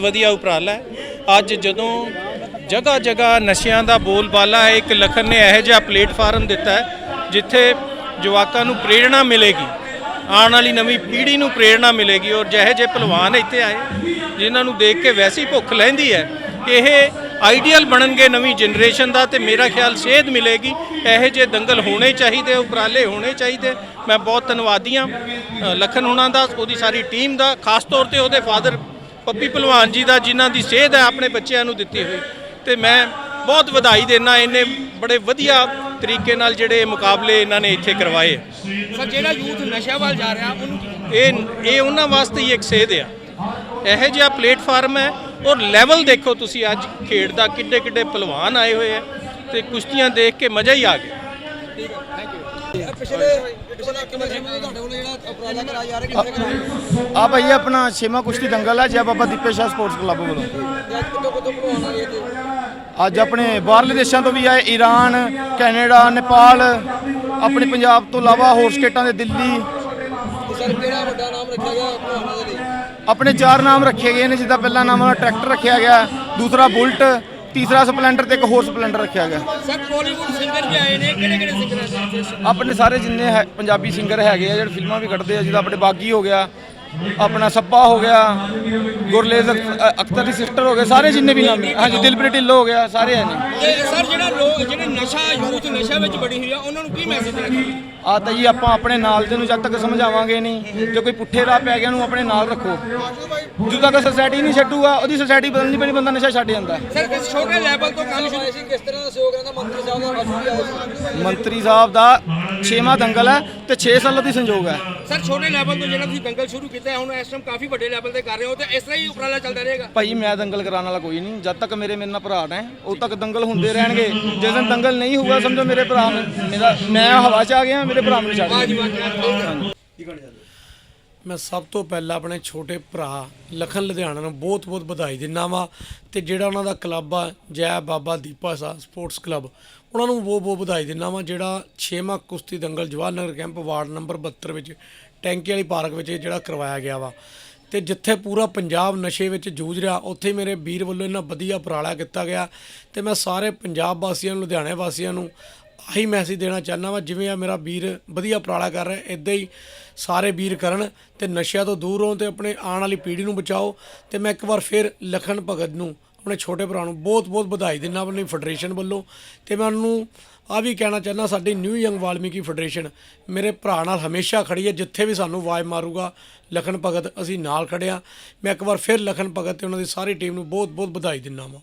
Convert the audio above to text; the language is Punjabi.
ਵਧੀਆ ਉਪਰਾਲਾ ਹੈ। ਅੱਜ ਜਦੋਂ ਜਗ੍ਹਾ ਜਗ੍ਹਾ ਨਸ਼ਿਆਂ ਦਾ ਬੋਲਬਾਲਾ ਹੈ ਇੱਕ ਲਖਨ ਨੇ ਇਹੋ ਜਿਹਾ ਪਲੇਟਫਾਰਮ ਦਿੱਤਾ ਹੈ ਜਿੱਥੇ ਜਵਾਕਾਂ ਨੂੰ ਪ੍ਰੇਰਣਾ ਮਿਲੇਗੀ ਆਉਣ ਵਾਲੀ ਨਵੀਂ ਪੀੜ੍ਹੀ ਨੂੰ ਪ੍ਰੇਰਣਾ ਮਿਲੇਗੀ ਔਰ ਜਿਹੇ ਜਿਹੇ ਪਹਿਲਵਾਨ ਇੱਥੇ ਆਏ ਜਿਨ੍ਹਾਂ ਨੂੰ ਦੇਖ ਕੇ ਵੈਸੀ ਭੁੱਖ ਲੈਂਦੀ ਹੈ ਇਹ ਆਈਡੀਅਲ ਬਣਨਗੇ ਨਵੀਂ ਜਨਰੇਸ਼ਨ ਦਾ ਤੇ ਮੇਰਾ ਖਿਆਲ ਸੇਧ ਮਿਲੇਗੀ। ਇਹੋ ਜਿਹੇ ਦੰਗਲ ਹੋਣੇ ਚਾਹੀਦੇ ਉਪਰਾਲੇ ਹੋਣੇ ਚਾਹੀਦੇ। ਮੈਂ ਬਹੁਤ ਧੰਨਵਾਦੀ ਹਾਂ ਅ, ਲਖਨ ਹੁਣਾਂ ਦਾ ਉਹਦੀ ਸਾਰੀ ਟੀਮ ਦਾ ਖਾਸ ਤੌਰ ਤੇ ਉਹਦੇ ਫਾਦਰ ਪੱਪੀ ਭਲਵਾਨ ਜੀ ਦਾ ਜਿਨ੍ਹਾਂ ਦੀ ਸੇਧ ਹੈ ਆਪਣੇ ਬੱਚਿਆਂ ਨੂੰ ਦਿੱਤੀ ਹੋਈ। ਤੇ ਮੈਂ ਬਹੁਤ ਵਧਾਈ ਦੇਣਾ ਇਹਨੇ ਬੜੇ ਵਧੀਆ ਤਰੀਕੇ ਨਾਲ ਜਿਹੜੇ ਮੁਕਾਬਲੇ ਇਹਨਾਂ ਨੇ ਇੱਥੇ ਕਰਵਾਏ। ਸਰ ਜਿਹੜਾ ਯੂਥ ਨਸ਼ਿਆਂ ਵੱਲ ਜਾ ਰਿਹਾ ਉਹਨੂੰ ਇਹ ਇਹ ਉਹਨਾਂ ਵਾਸਤੇ ਹੀ ਇੱਕ ਸੇਧ ਆ। ਇਹੋ ਜਿਹਾ ਪਲੇਟਫਾਰਮ ਹੈ ਔਰ ਲੈਵਲ ਦੇਖੋ ਤੁਸੀਂ ਅੱਜ ਖੇਡ ਦਾ ਕਿੱਡੇ ਕਿੱਡੇ ਪਹਿਲਵਾਨ ਆਏ ਹੋਏ ਆ ਤੇ ਕੁਸ਼ਤੀਆਂ ਦੇਖ ਕੇ ਮਜ਼ਾ ਹੀ ਆ ਗਿਆ। ਪਿਛਲੇ ਵੱਲੋਂ ਜਿਹੜਾ ਆ ਭਾਈ ਆਪਣਾ ਛੇਵਾਂ ਕੁਸ਼ਤੀ ਦੰਗਲ ਹੈ, ਜੈ ਬਾਬਾ ਦੀਪੇ ਸ਼ਾਹ ਸਪੋਰਟਸ ਕਲੱਬ ਵੱਲੋਂ। ਅੱਜ ਆਪਣੇ ਬਾਹਰਲੇ ਦੇਸ਼ਾਂ ਤੋਂ ਵੀ ਆਏ, ਈਰਾਨ, ਕੈਨੇਡਾ, ਨੇਪਾਲ, ਆਪਣੇ ਪੰਜਾਬ ਤੋਂ ਇਲਾਵਾ ਹੋਰ ਸਟੇਟਾਂ ਦੇ ਦਿੱਲੀ। ਆਪਣੇ ਚਾਰ ਨਾਮ ਰੱਖੇ ਗਏ ਨੇ, ਜਿੱਦਾਂ ਪਹਿਲਾ ਨਾਮ ਟਰੈਕਟਰ ਰੱਖਿਆ ਗਿਆ, ਦੂਸਰਾ ਬੁਲਟ ਤੀਸਰਾ ਸਪਲੈਂਡਰ ਤੇ ਇੱਕ ਹੋਰ ਸਪਲੈਂਡਰ ਰੱਖਿਆ ਗਿਆ। ਸਰ ਬਾਲੀਵੁੱਡ ਸਿੰਗਰ ਵੀ ਆਏ ਨੇ ਕਿਹੜੇ ਕਿਹੜੇ ਸਿੰਗਰ ਆਏ ਆਪਣੇ ਸਾਰੇ ਜਿੰਨੇ ਹੈ ਪੰਜਾਬੀ ਸਿੰਗਰ ਹੈਗੇ ਆ ਜਿਹੜੇ ਫਿਲਮਾਂ ਵੀ ਕੱਢਦੇ ਆ ਜਿੱਦਾਂ ਆਪਣੇ ਬਾਗੀ ਹੋ ਗਿਆ ਆਪਣਾ ਸੱਪਾ ਹੋ ਗਿਆ ਗੁਰਲੇਜ਼ ਅਖ- ਅ- ਅਖਤਰ ਦੀ ਸਿਸਟਰ ਹੋ ਗਏ ਸਾਰੇ ਜਿੰਨੇ ਵੀ ਨਾਮ ਹਾਂਜੀ ਦਿਲਪ੍ਰੀਤ ਢਿੱਲੋਂ ਹੋ ਗਿਆ ਸਾਰੇ ਆਏ ਨੇ ਤੇ ਸਰ ਜਿਹੜਾ ਲੋਕ ਜਿਹੜੇ ਨਸ਼ਾ ਯੂਥ ਨਸ਼ਾ ਵਿੱਚ ਬੜੀ ਹੋਈ ਆ ਉਹਨਾਂ ਨੂੰ ਕੀ ਮੈਸੇਜ ਦੇਣਾ ਚਾਹੁੰਦੇ ਆ ਤਾਂ ਜੀ ਆਪਾਂ ਆਪਣੇ ਨਾਲ ਦੇ ਨੂੰ ਜਦ ਤੱਕ ਸਮਝਾਵਾਂਗੇ ਨਹੀਂ ਜੇ ਕੋਈ ਪੁੱਠੇ ਰਾਹ ਪੈ ਗਿਆ ਨੂੰ ਆਪਣੇ ਨਾਲ ਰੱਖੋ। ਜਦੋਂ ਤੱਕ ਸੋਸਾਇਟੀ ਨਹੀਂ ਛੱਡੂਗਾ ਉਹਦੀ ਸੋਸਾਇਟੀ ਬਦਲਣੀ ਪੈਣੀ ਬੰਦਾ ਨਸ਼ਾ ਛੱਡ ਜਾਂਦਾ। ਸਰ ਕਿਸ ਛੋਟੇ ਲੈਵਲ ਤੋਂ ਕੰਮ ਸ਼ੁਰੂ ਸੀ? ਕਿਸ ਤਰ੍ਹਾਂ ਦਾ ਸਹਿਯੋਗ ਰਹਿੰਦਾ? ਮੰਤਰੀ ਸਾਹਿਬ ਦਾ ਸੀ। ਮੰਤਰੀ ਸਾਹਿਬ ਦਾ 6ਵਾਂ ਦੰਗਲ ਹੈ ਤੇ 6 ਸਾਲਾਂ ਦੀ ਸੰਯੋਗ ਹੈ। ਸਰ ਛੋਟੇ ਲੈਵਲ ਤੋਂ ਜਿਹੜਾ ਤੁਸੀਂ ਦੰਗਲ ਸ਼ੁਰੂ ਕੀਤਾ ਹੁਣ ਇਸ ਟਾਈਮ ਕਾਫੀ ਵੱਡੇ ਲੈਵਲ ਤੇ ਕਰ ਰਹੇ ਹੋ ਤੇ ਇਸ ਤਰ੍ਹਾਂ ਹੀ ਉਪਰਾਲਾ ਚੱਲਦਾ ਰਹੇਗਾ? ਭਾਈ ਮੈਂ ਦੰਗਲ ਕਰਾਉਣ ਵਾਲਾ ਕੋਈ ਨਹੀਂ। ਜਦ ਤੱਕ ਮੇਰੇ ਮੇਰੇ ਨਾਲ ਭਰਾ ਨੇ ਉਦੋਂ ਤੱਕ ਦੰਗਲ ਹੁੰਦੇ ਰਹਿਣਗੇ। ਜਿਸ ਦਿਨ ਦੰਗਲ ਨਹੀਂ ਹੋਊਗਾ ਸਮਝੋ ਮੇਰੇ ਭਰਾ ਨੇ- ਮੇਰਾ ਮੈਂ ਹਵਾ 'ਚ ਆ ਗਿਆ ਮੇਰੇ ਭਰਾ ਮੈਨੂੰ ਛੱਡ ਵਾਹ ਜੀ ਗਿਆ ਵਾਹ ਜੀ ਮੈਂ ਸਭ ਤੋਂ ਪਹਿਲਾਂ ਆਪਣੇ ਛੋਟੇ ਭਰਾ ਲਖਨ ਲੁਧਿਆਣਾ ਨੂੰ ਬਹੁਤ-ਬਹੁਤ ਵਧਾਈ ਦਿੰਦਾ ਵਾਂ ਤੇ ਜਿਹੜਾ ਉਹਨਾਂ ਦਾ ਕਲੱਬ ਆ, ਜੈ ਬਾਬਾ ਦੀਪਾ ਸਾ ਸਪੋਰਟਸ ਕਲੱਬ, ਉਹਨਾਂ ਨੂੰ ਬਹੁਤ-ਬਹੁਤ ਵਧਾਈ ਦਿੰਦਾ ਵਾਂ, ਜਿਹੜਾ 6ਵਾਂ ਕੁਸ਼ਤੀ ਦੰਗਲ Jawahar Nagar camp ward number 72 ਵਿੱਚ ਟੈਂਕੀ ਵਾਲੀ ਪਾਰਕ ਵਿੱਚ ਜਿਹੜਾ ਕਰਵਾਇਆ ਗਿਆ ਵਾ। ਤੇ ਜਿੱਥੇ ਪੂਰਾ ਪੰਜਾਬ ਨਸ਼ੇ ਵਿੱਚ ਜੂਝ ਰਿਹਾ, ਉੱਥੇ ਮੇਰੇ ਵੀਰ ਵੱਲੋਂ ਇਹਨਾਂ ਵਧੀਆ ਉਪਰਾਲਾ ਕੀਤਾ ਗਿਆ ਤੇ ਮੈਂ ਸਾਰੇ ਪੰਜਾਬ ਵਾਸੀਆਂ ਨੂੰ, ਲੁਧਿਆਣੇ ਵਾਸੀਆਂ ਨੂੰ ਆਹੀ ਮੈਸੇਜ ਦੇਣਾ ਚਾਹੁੰਦਾ ਵਾ, ਜਿਵੇਂ ਆ ਮੇਰਾ ਵੀਰ ਵਧੀਆ ਉਪਰਾਲਾ ਕਰ ਰਿਹਾ ਇਦਾਂ ਹੀ ਸਾਰੇ ਵੀਰ ਕਰਨ ਤੇ ਨਸ਼ਿਆਂ ਤੋਂ ਦੂਰ ਹੋਣ ਤੇ ਆਪਣੇ ਆਉਣ ਵਾਲੀ ਪੀੜ੍ਹੀ ਨੂੰ ਬਚਾਓ। ਤੇ ਮੈਂ ਇੱਕ ਵਾਰ ਫਿਰ ਲਖਨ ਭਗਤ ਨੂੰ, ਆਪਣੇ ਛੋਟੇ ਭਰਾ ਨੂੰ ਬਹੁਤ-ਬਹੁਤ ਵਧਾਈ ਦਿੰਦਾ ਆਪਣੀ ਫੈਡਰੇਸ਼ਨ ਵੱਲੋਂ। ਤੇ ਮੈਂ ਉਹਨੂੰ ਆ ਵੀ ਕਹਿਣਾ ਚਾਹੁੰਦਾ, ਸਾਡੀ ਨਿਊ ਯੰਗ ਵਾਲਮੀਕੀ ਫੈਡਰੇਸ਼ਨ ਮੇਰੇ ਭਰਾ ਨਾਲ ਹਮੇਸ਼ਾ ਖੜੀ ਹੈ, ਜਿੱਥੇ ਵੀ ਸਾਨੂੰ ਆਵਾਜ਼ ਮਾਰੂਗਾ, ਲਖਨ ਭਗਤ ਅਸੀਂ ਨਾਲ ਖੜੇ ਮੈਂ ਇੱਕ ਵਾਰ ਫਿਰ ਲਖਨ ਭਗਤ ਤੇ ਉਹਨਾਂ ਦੀ ਸਾਰੀ ਟੀਮ ਨੂੰ ਬਹੁਤ-ਬਹੁਤ ਵਧਾਈ ਦਿੰਦਾ ਵਾਂ।